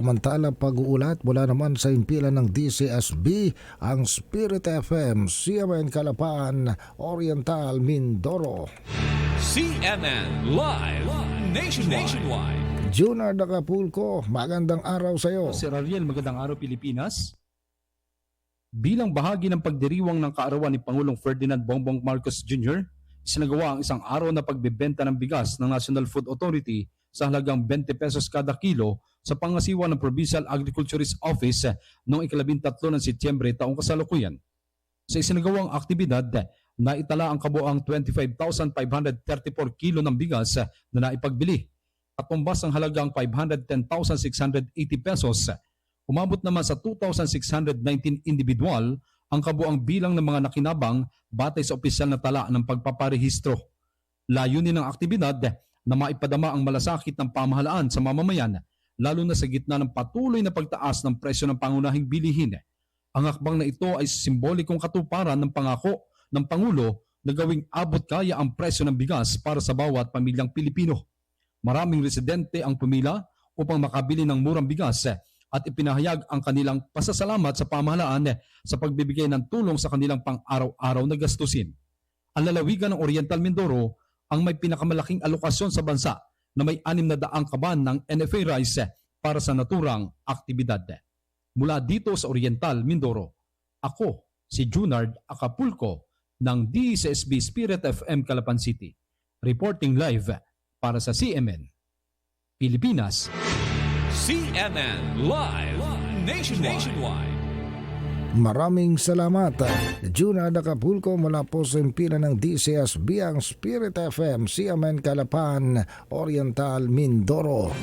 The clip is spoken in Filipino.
Samantala pag-uulat mula naman sa impilan ng DCSB ang Spirit FM, CMN Kalapaan, Oriental, Mindoro. CNN Live Nationwide. Junar Acapulco, magandang araw sa iyo. Sir Ariel, magandang araw Pilipinas. Bilang bahagi ng pagdiriwang ng kaarawan ni Pangulong Ferdinand Bongbong Marcos Jr., sinagawa ang isang araw na pagbebenta ng bigas ng National Food Authority sa halagang 20 pesos kada kilo sa pangasiwa ng Provincial Agriculturist Office noong ikalabintatlo ng Setyembre taong kasalukuyan. Sa isinagawang aktibidad, naitala ang kabuang 25,534 kilo ng bigas na naipagbili at tumbas ang halagang 510,680 pesos umabot naman sa 2,619 individual ang kabuang bilang ng mga nakinabang batay sa opisyal na tala ng pagpaparehistro. Layunin ng aktibidad na maipadama ang malasakit ng pamahalaan sa mamamayan lalo na sa gitna ng patuloy na pagtaas ng presyo ng pangunahing bilihin. Ang akbang na ito ay simbolikong katuparan ng pangako ng Pangulo na gawing abot kaya ang presyo ng bigas para sa bawat pamilyang Pilipino. Maraming residente ang pumila upang makabili ng murang bigas at ipinahayag ang kanilang pasasalamat sa pamahalaan sa pagbibigay ng tulong sa kanilang pang-araw-araw na gastusin. Ang lalawigan ng Oriental Mindoro ang may pinakamalaking alokasyon sa bansa na may anim na daang kaban ng NFA rice para sa naturang aktibidad. Mula dito sa Oriental Mindoro, ako si Junard Acapulco ng DCSB Spirit FM Calapan City. Reporting live para sa CMN. Pilipinas, CNN Live Nationwide. Maraming salamat. Junar Acapulco mula po sa impilan ng DCSB ang Spirit FM, CMN Kalapaan, Oriental, Mindoro.